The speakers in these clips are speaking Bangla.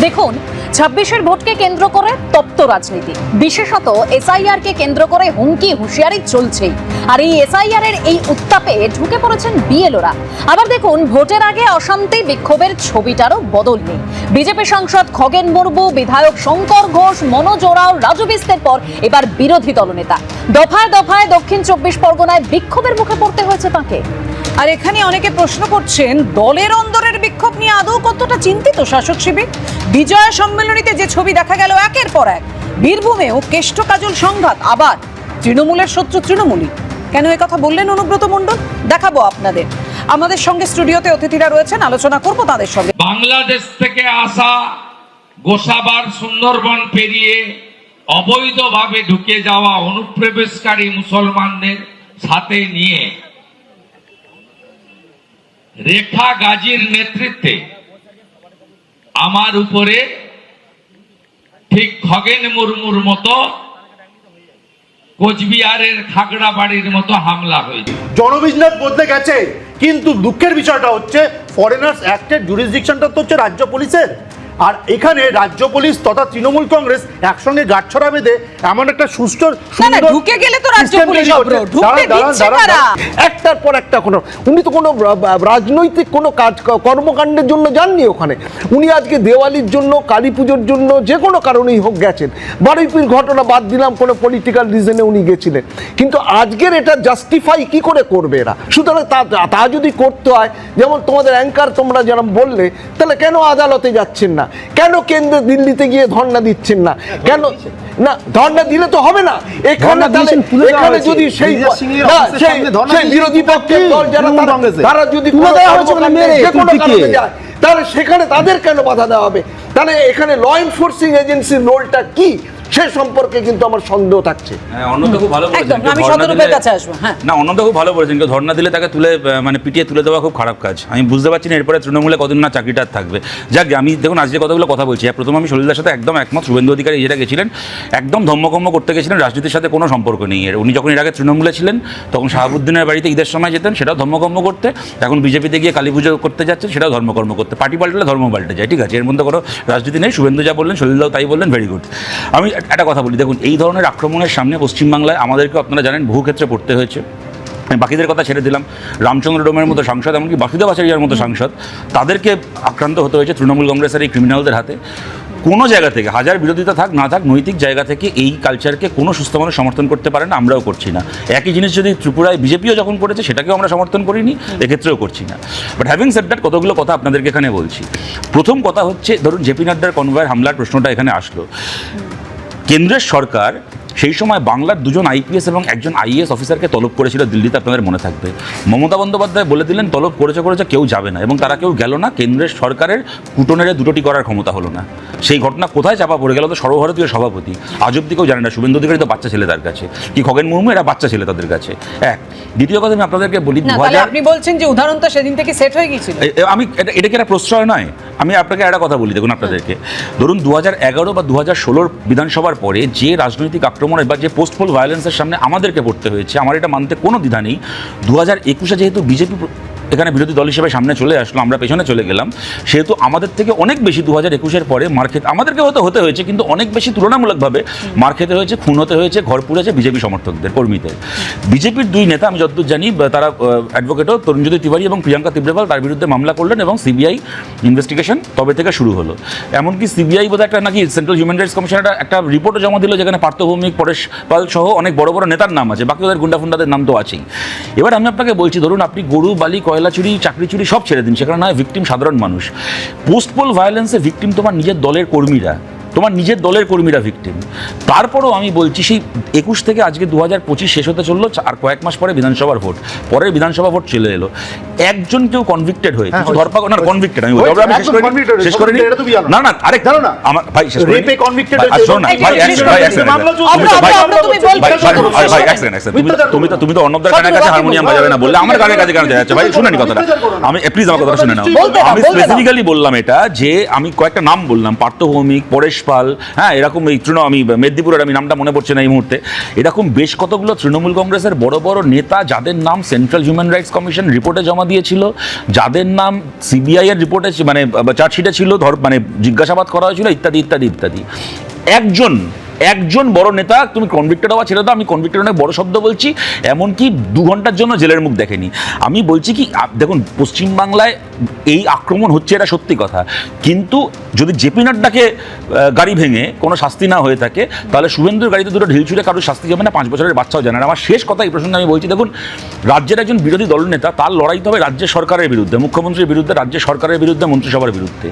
দেখুন ছাব্বিশের ভোটকে কেন্দ্র করে তপ্ত রাজনীতি। বিশেষত এসআইআর কে কেন্দ্র করে হুমকি হুঁশিয়ারি চলছেই। আর এই এসআইআর এর এই উত্তাপে ঢুকে পড়েছেন বিএলওরা। আবার দেখুন, ভোটের আগে অশান্তি বিক্ষোভের ছবিটারও বদল নেই। বিজেপি সাংসদ খগেন মুর্মু, বিধায়ক শঙ্কর ঘোষ, মনোজ ওরাও, রাজু বিস্তের পর এবার বিরোধী দলনেতা। দফায় দফায় দক্ষিণ চব্বিশ পরগনায় বিক্ষোভের মুখে পড়তে হয়েছে তাকে। আর এখানে অনেকে প্রশ্ন করছেন, দলের অন্দরের বিক্ষোভ নিয়ে আদৌ কতটা চিন্তিত শাসক শিবির? বিজয়া সম্মেলনীতে যে ছবি দেখা গেল একের পর এক। বীরভূমেও কেষ্ট কাজল সংঘাত, আবার তৃণমূলের শত্রু তৃণমূলই। কেন এ কথা বললেন অনুব্রত মণ্ডল? দেখাবো আপনাদের। আমাদের সঙ্গে স্টুডিওতে অতিথিরা রয়েছেন, আলোচনা করব তাদের সঙ্গে। বাংলাদেশ থেকে আসা গোসাবার সুন্দরবন পেরিয়ে অবৈধভাবে ঢুকে যাওয়া অনুপ্রবেশকারী মুসলমানদের সাথে নিয়ে রেখা গাজীর নেতৃত্বে আমার উপরে ঠিক খগেন মুরমুর মতো কোচবিহারের খাগড়া বাড়ির মতো হামলা হয়েছে জনবিজনেস বদলে গেছে, কিন্তু দুঃখের বিষয়টা হচ্ছে ফরেনার্স অ্যাক্টের জুরিসডিকশনটা তো হচ্ছে রাজ্য পুলিশের। আর এখানে রাজ্য পুলিশ তথা তৃণমূল কংগ্রেস একসঙ্গে গাঁটছড়া বেঁধে এমন একটা সুস্থ ঢুকে গেলে তো রাজ্য পুলিশ। একটার পর একটা কোনো উনি তো কোনো রাজনৈতিক কোনো কাজ কর্মকাণ্ডের জন্য যাননি ওখানে। উনি আজকে দেওয়ালির জন্য কালী পুজোর জন্য যে কোনো কারণেই হোক গেছেন। বারুইপুর ঘটনা বাদ দিলাম কোনো পলিটিক্যাল রিজনে উনি গেছিলেন। কিন্তু আজকের এটা জাস্টিফাই কি করে করবে এরা? সুতরাং তা তা যদি করতে হয় যেমন তোমাদের অ্যাঙ্কার তোমরা যেরকম বললে তাহলে কেন আদালতে যাচ্ছেন না? কেন কেন্দ্র দিল্লিতে গিয়ে ধর্ণা দিচ্ছেন না? কেন? না ধর্ণা দিলে তো হবে না। এখানে এখানে যদি সেই বিরোধী পক্ষের দল যারা তারা- যদি যে কোনো কারণে যায় তাহলে সেখানে তাদের কেন বাধা দেওয়া হবে? তাহলে এখানে ল এনফোর্সিং এজেন্সির রোলটা কি? সে সম্পর্কে কিন্তু আমার সন্দেহ থাকছে। হ্যাঁ খুব ভালো বলেছেন আমি ধর্ণা কাছে আসব, হ্যাঁ। না অন্নদা খুব ভালো বলেছেন কেউ ধর্ণা দিলে তাকে তুলে মানে পিটিয়ে তুলে দেওয়া খুব খারাপ কাজ। আমি বুঝতে পারছি না এরপরে তৃণমূলে কদিন না চাকরিটা থাকবে। যাক আমি দেখুন আজ যে কথাগুলো কথা বলছি। হ্যাঁ, প্রথম আমি সলিলদার সাথে একদম একমত শুভেন্দু অধিকারী যেটা গেছিলেন একদম ধর্মকর্ম করতে গেছিলেন রাজনীতির সাথে কোনো সম্পর্ক নেই এর। উনি যখন এর আগে তৃণমূলে ছিলেন তখন শাহাবুদ্দিনের বাড়িতে ঈদের সময় যেতেন সেটাও ধর্মকর্ম করতে। এখন বিজেপিতে গিয়ে কালী পুজো করতে যাচ্ছেন সেটাও ধর্মকর্ম করতে। পার্টি পাল্টালে ধর্ম পাল্টে যায় ঠিক আছে? এর মধ্যে কোনো রাজনীতি নেই। শুভেন্দু যা বললেন সলিলদাও তাই বললেন ভেরি গুড আমি একটা কথা বলি দেখুন এই ধরনের আক্রমণের সামনে পশ্চিমবাংলায় আমাদেরকে আপনারা জানেন বহু ক্ষেত্রে পড়তে হয়েছে। বাকিদের কথা ছেড়ে দিলাম। রামচন্দ্র ডোমের মতো সাংসদ এমনকি বাসুদেব আচার্যের মতো সাংসদ তাদেরকে আক্রান্ত হতে হয়েছে তৃণমূল কংগ্রেসের এই ক্রিমিনালদের হাতে। কোনো জায়গা থেকে হাজার বিরোধিতা থাক না থাক নৈতিক জায়গা থেকে এই কালচারকে কোনো সুস্থ মানুষ সমর্থন করতে পারে না আমরাও করছি না। একই জিনিস যদি ত্রিপুরায় বিজেপিও যখন করেছে সেটাকেও আমরা সমর্থন করিনি এক্ষেত্রেও করছি না। বাট হ্যাভিং সেট দ্যাট কতগুলো কথা আপনাদেরকে এখানে বলছি। প্রথম কথা হচ্ছে ধরুন জেপি নাড্ডার কনভয়ের হামলার প্রশ্নটা এখানে আসলো। কেন্দ্রের সরকার সেই সময় বাংলার দুজন আইপিএস এবং একজন আইএস অফিসারকে তলব করেছিল দিল্লিতে আপনাদের মনে থাকবে। মমতা বন্দ্যোপাধ্যায় বলে দিলেন তলব করেছে করেছে কেউ যাবে না এবং তারা কেউ গেল না কেন্দ্রের সরকারের কুটনেরে দুটোটি করার ক্ষমতা হলো না। সেই ঘটনা কোথায় চাপা পড়ে গেল? তো সর্বভারতীয় সভাপতি আজ অব্দি কেউ জানে না শুভেন্দু অধিকারী তো বাচ্চা ছেলে তার কাছে। কি খগেন মুর্মু? এরা বাচ্চা ছেলে তাদের কাছে। এক দ্বিতীয় কথা আমি আপনাদেরকে বলি আপনি বলছেন যে উদাহরণটা সেদিন থেকে সেট হয়ে গিয়েছিল। আমি এটা এটা কি একটা প্রশ্রয় নয়? আমি আপনাকে একটা কথা বলি দেখুন আপনাদেরকে। ধরুন দু হাজার এগারো বা দু হাজার ষোলোর বিধানসভার পরে যে রাজনৈতিক আক্রমণের বা যে পোস্টফুল ভায়োলেন্সের সামনে আমাদেরকে পড়তে হয়েছে, আমার এটা মানতে কোনো দ্বিধা নেই। দু হাজার একুশে যেহেতু বিজেপি এখানে বিরোধী দল হিসেবে সামনে চলে আসলো, আমরা পেছনে চলে গেলাম। সেহেতু আমাদের থেকে অনেক বেশি দু হাজার একুশের পরে মার খেতে আমাদেরকে হয়তো হতে হয়েছে, কিন্তু অনেক বেশি তুলনামূলকভাবে মার খেতে হয়েছে খুন হতে হয়েছে ঘর পুড়েছে বিজেপি সমর্থকদের, কর্মীদের। বিজেপির দুই নেতা, আমি যতদূর জানি তারা অ্যাডভোকেটও তরুণজ্যোতি তিওয়ারি এবং প্রিয়াঙ্কা তিব্রেপাল তার বিরুদ্ধে মামলা করলেন এবং সিবিআই ইনভেস্টিগেশন তবে থেকে শুরু হলো। এমনকি সিবিআই বোধহয় একটা নাকি সেন্ট্রাল হিউম্যান রাইটস কমিশনের একটা- রিপোর্টও জমা দিল, যেখানে পার্থভৌমিক, পরেশ পাল সহ অনেক বড় বড় নেতার নাম আছে, বাকি ওদের গুন্ডা ফুন্ডাদের নাম তো আছেই। এবার আমি আপনাকে বলছি, ধরুন আপনি গরু, বালি, কয়লা চুরি, চাকরি চুরি সব ছেড়ে দিন। সেখানে নয় ভিকটিম সাধারণ মানুষ। পোস্টপোল ভায়োলেন্সে ভিকটিম তোমার নিজের দলের কর্মীরা। তোমার নিজের দলের কর্মীরা ভিকটিম তারপরেও আমি বলছি সেই একুশ থেকে আজকে দু হাজার পঁচিশ শেষ হতে চলল আর কয়েক মাস পরে বিধানসভার ভোট। পরের বিধানসভা ভোট চলে এলো। একজন কেউ কনভিক্টেড হয়ে হ্যাঁ, কিছু। না কনভিক্টেড আমি। শেষ করে তুমি না না আরে জানো না? আমার ভাই শেষ করে হয়েছে, শোনো না, ভাই, ভাই। তুমি তো- ভাই, তুমি ভাই, তো- তুমি তো তুমি তো অর্ণবদার কানে কাছে হারমোনিয়াম বাজাবে না বললে আমার গানের কাছে কেন যাচ্ছে ভাই শুনেনি কথাটা। আমি প্লিজ আমার কথাটা শুনে নাও। আমি স্পেসিফিক্যালি বললাম এটা যে আমি কয়েকটা নাম বললাম পার্থভৌমিক পরেশ পাল হ্যাঁ এরকম এই তৃণ আমি মেদিনীপুরের আমি নামটা মনে পড়ছে না এই মুহূর্তে। এরকম বেশ কতগুলো তৃণমূল কংগ্রেসের বড় বড় নেতা যাদের নাম সেন্ট্রাল হিউম্যান রাইটস কমিশন রিপোর্টে জমা দিয়েছিল, যাদের নাম সিবিআইয়ের রিপোর্টে মানে চার্জশিটে ছিল, ধর মানে জিজ্ঞাসাবাদ করা হয়েছিল, ইত্যাদি ইত্যাদি ইত্যাদি। একজন একজন বড় নেতা, তুমি কনভিক্টেড হওয়া ছেড়ে দাও, আমি কনভিক্টেড অনেক বড় শব্দ বলছি। এমনকি দু ঘণ্টার জন্য জেলের মুখ দেখেনি। আমি বলছি কি দেখুন পশ্চিমবাংলায় এই আক্রমণ হচ্ছে এটা সত্যি কথা। কিন্তু যদি জেপি নাড্ডাকে গাড়ি ভেঙে কোনো শাস্তি না হয়ে থাকে, তাহলে শুভেন্দুর গাড়িতে দুটো ঢিল ছুড়ে কারোর শাস্তি যাবে না, পাঁচ বছরের বাচ্চাও জানে না। আমার শেষ কথা এই প্রসঙ্গে আমি বলছি, দেখুন, রাজ্যের একজন বিরোধী দলনেতা তার লড়াই তো হবে রাজ্য সরকারের বিরুদ্ধে, মুখ্যমন্ত্রীর বিরুদ্ধে, রাজ্য সরকারের বিরুদ্ধে, মন্ত্রিসভার বিরুদ্ধে।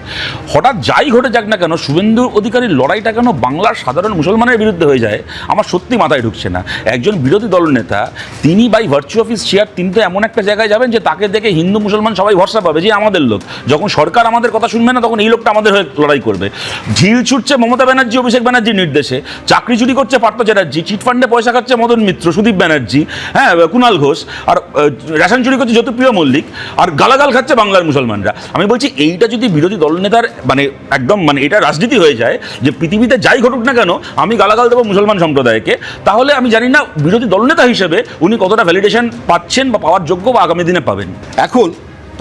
হঠাৎ যাই ঘটে যাক না কেন শুভেন্দু অধিকারীর লড়াইটা কেন বাংলার সাধারণ মুসলমানের বিরুদ্ধে হয়ে যায়, আমার সত্যি মাথায় ঢুকছে না। একজন বিরোধী দলনেতা তিনি বাই ভার্চু অফিস চেয়ার তিনি তো এমন একটা জায়গায় যাবেন যে তাকে দেখে হিন্দু মুসলমান সবাই ভরসা পাবে যে আমাদের লোক। যখন সরকার আমাদের কথা শুনবে না, তখন এই লোকটা আমাদের হয়ে লড়াই করবে। ঢিল ছুটছে মমতা ব্যানার্জি, অভিষেক ব্যানার্জির নির্দেশে। চাকরি চুরি করছে পার্থ চ্যাটার্জি চিটফান্ডে পয়সা খাচ্ছে মদন মিত্র, সুদীপ ব্যানার্জি হ্যাঁ কুণাল ঘোষ, আর রেশন চুরি করছে জ্যোতিপ্রিয় মল্লিক, আর গালাগাল খাচ্ছে বাংলার মুসলমানরা। আমি বলছি, এইটা যদি বিরোধী দলনেতার মানে একদম মানে এটা রাজনীতি হয়ে যায়, যে পৃথিবীতে যাই ঘটুক না কেন আমি গালাগাল দেবো মুসলমান সম্প্রদায়কে, তাহলে আমি জানি না বিরোধী দলনেতা হিসেবে উনি কতটা ভ্যালিডেশন পাচ্ছেন বা পাওয়ার যোগ্য বা আগামী দিনে পাবেন। এখন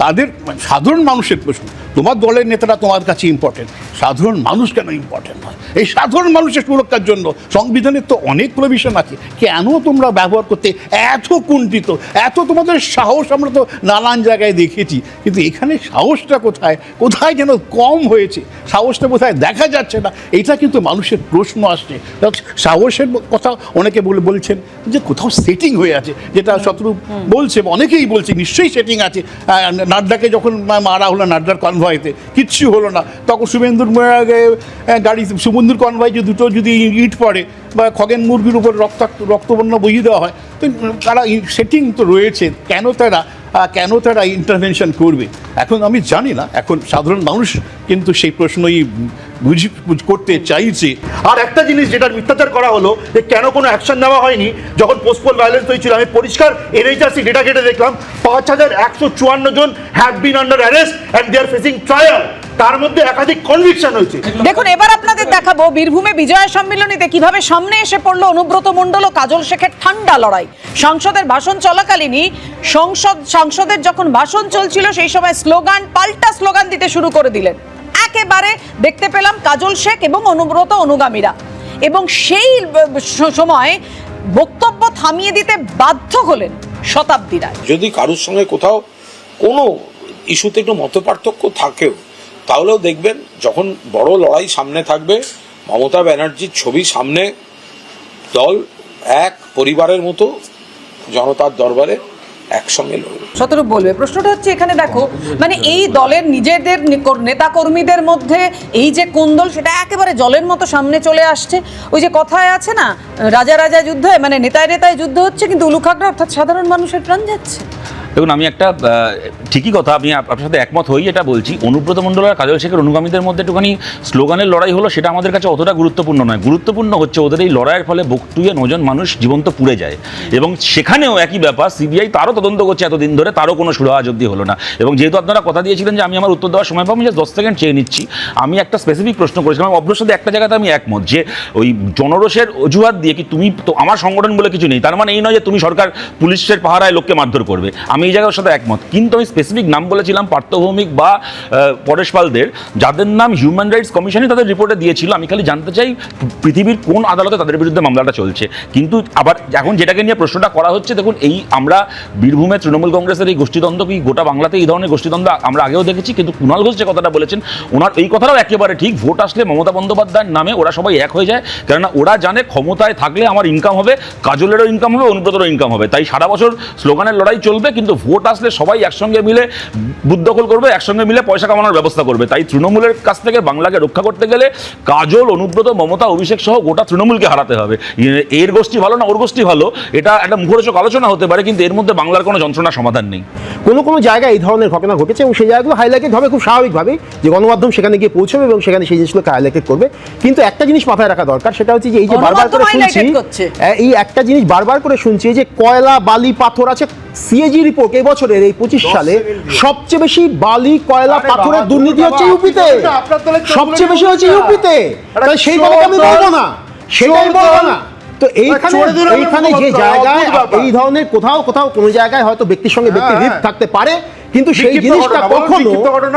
তাদের সাধারণ মানুষের প্রশ্ন, তোমার দলের নেতারা তোমার কাছে ইম্পর্টেন্ট সাধারণ মানুষ কেন ইম্পর্টেন্ট নয় এই সাধারণ মানুষের সুরক্ষার জন্য সংবিধানের তো অনেক প্রভিশন আছে, কেন তোমরা ব্যবহার করতে এত কুণ্ঠিত? এত তোমাদের সাহস, আমরা তো নানান জায়গায় দেখেছি, কিন্তু এখানে সাহসটা কোথায়? কোথায় যেন কম হয়েছে? সাহসটা কোথায় দেখা যাচ্ছে না? এটা কিন্তু মানুষের প্রশ্ন আসছে। সাহসের কথা অনেকে বলে, বলছেন যে কোথাও সেটিং হয়ে আছে, যেটা শত্রু বলছে, অনেকেই বলছে, নিশ্চয়ই সেটিং আছে নাড্ডাকে যখন মারা হলো, নাড্ডার কনভয়েতে কিচ্ছু হলো না। তখন শুভেন্দুর গাড়ি শুভেন্দুর কনভয় যে দুটো যদি ইট পড়ে বা খগেন মুরগির উপর রক্তাক্ত রক্তবর্ণ বইয়ে দেওয়া হয়, তো তারা সেটিং তো রয়েছে, কেন তারা কেন তারা ইন্টারভেনশন করবে? এখন আমি জানি না, এখন সাধারণ মানুষ কিন্তু সেই প্রশ্নই বুঝি করতে চাইছে। আর একটা জিনিস যেটা মিথ্যাচার করা হলো, যে কেন কোনো অ্যাকশন নেওয়া হয়নি, যখন পোস্টপোল ভায়োলেন্স হয়েছিল, আমি পরিষ্কার এনএইচআরসি ডেটা কেটে দেখলাম, পাঁচ হাজার একশো চুয়ান্ন জন have been under arrest and they are facing trial তার মধ্যে একাধিক কনভিকশন হয়েছে। দেখুন এবার আপনাদের দেখাবো বীরভূমে বিজয়া সম্মেলনীতে কীভাবে সামনে এসে পড়ল অনুব্রত মণ্ডল ও কাজল শেখের ঠান্ডা লড়াই। সংসদের ভাষণ চলাকালীনই সংসদ সাংসদের যখন ভাষণ চলছিল সেই সময় স্লোগান পাল্টা স্লোগান দিতে শুরু করে দিলেন। একেবারে দেখতে পেলাম কাজল শেখ এবং অনুব্রত অনুগামীরা। এবং সেই সময় বক্তব্য থামিয়ে দিতে বাধ্য হলেন শতাব্দীরা যদি কারোর সঙ্গে কোথাও কোনো ইস্যুতে একটু মতপার্থক্য থাকেও তাহলেও দেখবেন, যখন বড় লড়াই সামনে থাকবে, মমতা ব্যানার্জির ছবি সামনে, দল এক পরিবারের মতো, জনতার দরবারে একসঙ্গে লড়বে। বলবে। প্রশ্নটা হচ্ছে এখানে দেখো মানে এই দলের নিজেদের নেতা কর্মীদের মধ্যে এই যে কোন্দল সেটা একেবারে জলের মতো সামনে চলে আসছে। ওই যে কথায় আছে না, রাজা রাজা যুদ্ধ মানে নেতায় নেতায় যুদ্ধ হচ্ছে, কিন্তু উলুখাগড়া অর্থাৎ সাধারণ মানুষের প্রাণ যাচ্ছে। দেখুন, আমি একটা ঠিকই কথা, আমি আপনার সাথে একমত হই, এটা বলছি। অনুব্রত মণ্ডল আর কাজল শেখের অনুগামীদের মধ্যে একটুখানি স্লোগানের লড়াই হলো, সেটা আমাদের কাছে অতটা গুরুত্বপূর্ণ নয়। গুরুত্বপূর্ণ হচ্ছে ওদের এই লড়াইয়ের ফলে বকটুয়ে নজন মানুষ জীবন্ত পুড়ে যায়। এবং সেখানেও একই ব্যাপার, সিবিআই তারও তদন্ত করছে এতদিন ধরে, তারও কোনো সুরা আজ অব্দি হলো না। এবং যেহেতু আপনারা কথা দিয়েছিলেন যে আমি আমার উত্তর দেওয়ার সময় পাবো জাস্ট দশ সেকেন্ড চেয়ে নিচ্ছি। আমি একটা স্পেসিফিক প্রশ্ন করেছিলাম অবশ্যই সাথে একটা জায়গাতে আমি একমত যে, ওই জনরোষের অজুহাত দিয়ে কি তুমি তো আমার সংগঠন বলে কিছু নেই, তার মানে এই নয় যে তুমি সরকার পুলিশের পাহারায় লোককে মারধর করবে। আমি এই জায়গার সাথে একমত। কিন্তু আমি স্পেসিফিক নাম বলেছিলাম পার্থভৌমিক বা আহ, পরেশ পালদের যাদের নাম হিউম্যান রাইটস কমিশনই তাদের রিপোর্টে দিয়েছিল। আমি খালি জানতে চাই পৃথিবীর কোন আদালতে তাদের বিরুদ্ধে মামলাটা চলছে। কিন্তু আবার এখন যেটাকে নিয়ে প্রশ্নটা করা হচ্ছে দেখুন এই আমরা বীরভূমে তৃণমূল কংগ্রেসের এই গোষ্ঠীদ্বন্দ্ব কি গোটা বাংলাতে এই ধরনের গোষ্ঠীদ্বন্দ্ব আমরা আগেও দেখেছি কিন্তু কুণাল ঘোষ যে কথাটা বলেছেন ওনার এই কথাটাও একেবারে ঠিক। ভোট আসলে মমতা বন্দ্যোপাধ্যায়ের নামে ওরা সবাই এক হয়ে যায়। কেননা ওরা জানে ক্ষমতায় থাকলে আমার ইনকাম হবে কাজলেরও ইনকাম হবে অনুব্রতেরও ইনকাম হবে। তাই সারা বছর স্লোগানের লড়াই চলবে কিন্তু ভোট আসলে সবাই একসঙ্গে মিলে বুদ্ধকল করবে একসঙ্গে মিলে পয়সা কামানোর ব্যবস্থা করবে। তাই তৃণমূলের কাছ থেকে বাংলাকে রক্ষা করতে গেলে কাজল অনুব্রত মমতা অভিষেক সহ গোটা তৃণমূলকে হারাতে হবে। এর গোষ্ঠী ভালো না ওর গোষ্ঠী ভালো এটা একটা মুখরোচক আলোচনা হতে পারে কিন্তু এর মধ্যে বাংলার কোনো যন্ত্রণার সমাধান নেই। কোনো কোনো জায়গায় এই ধরনের ঘটনা ঘটেছে এবং সেই জায়গাগুলো হাইলাইটেড হবে খুব স্বাভাবিকভাবে যে গণমাধ্যম সেখানে গিয়ে পৌঁছবে এবং সেখানে সেই জিনিসগুলোকে হাইলাইটেড করবে। কিন্তু একটা জিনিস মাথায় রাখা দরকার সেটা হচ্ছে যে এই যে বারবার করে শুনছি এই একটা জিনিস বারবার করে শুনছি যে কয়লা বালি পাথর আছে সিএজি রিপোর্ট এই বছরের এই পঁচিশ সালে সবচেয়ে বেশি বালি কয়লা পাথরের দুর্নীতি হচ্ছে ইউপিতে সবচেয়ে বেশি হচ্ছে ইউপিতে সেই কথা আমি বলব না। সেটাই বলব না। তো আমি এইখানে যে জায়গায় এই ধরনের কোথাও কোথাও কোনো জায়গায় হয়তো ব্যক্তির সঙ্গে ব্যক্তি হ্যাঁ, হ্যাঁ। থাকতে পারে। কিন্তু সেই জিনিসটা কখনো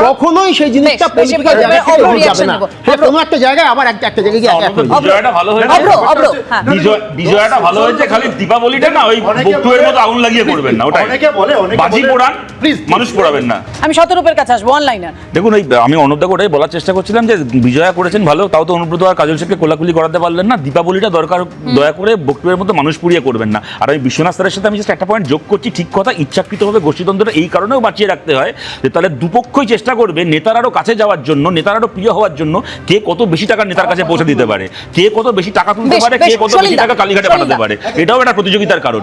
কখনোই সেই জিনিসটা পলিটিক্যাল এবার জায়গা থেকে হয়ে যাবে না। সেটা কোনো একটা জায়গায় আবার একটা একটা জায়গায় গিয়ে এক এক হয়ে বিজয়টা ভালো হয়েছে অব্র অব্র হ্যাঁ। বিজয় বিজয়টা ভালো হয়েছে খালি দীপাবলিটা না ওই বক্তুয়ের মতো আগুন লাগিয়ে করবেন না ওটাই। অনেকে বলে, অনেকে বাজি পোড়ান Please, মানুষ পোড়াবেন না। আমি শতরূপের কাছে আসব অনলাইনার দেখুন ওই আমি অনুপদাকে ওটাই বলার চেষ্টা করছিলাম যে বিজয়া করেছেন ভালো তাও তো অনুব্রত আর কাজল শেখকে কোলাকুলি করাতে পারলেন না। দীপাবলিটা দরকার দয়া করে বক্তব্যের মতো মানুষ পুড়িয়ে করবেন না। আর আমি বিশ্বনাথ স্যারের সাথে আমি জাস্ট একটা পয়েন্ট যোগ করছি ঠিক কথা ইচ্ছাকৃতভাবে গোষ্ঠীতন্ত্রটা এই কারণেও বাঁচিয়ে রাখতে হয় যে তাহলে দুপক্ষই চেষ্টা করবে নেতার আরও কাছে যাওয়ার জন্য নেতার আরও প্রিয় হওয়ার জন্য কে কত বেশি টাকা নেতার কাছে পৌঁছে দিতে পারে কে কত বেশি টাকা তুলতে পারে কে কত বেশি টাকা কালীঘাটে। পাঠাতে পারে এটাও একটা প্রতিযোগিতার কারণ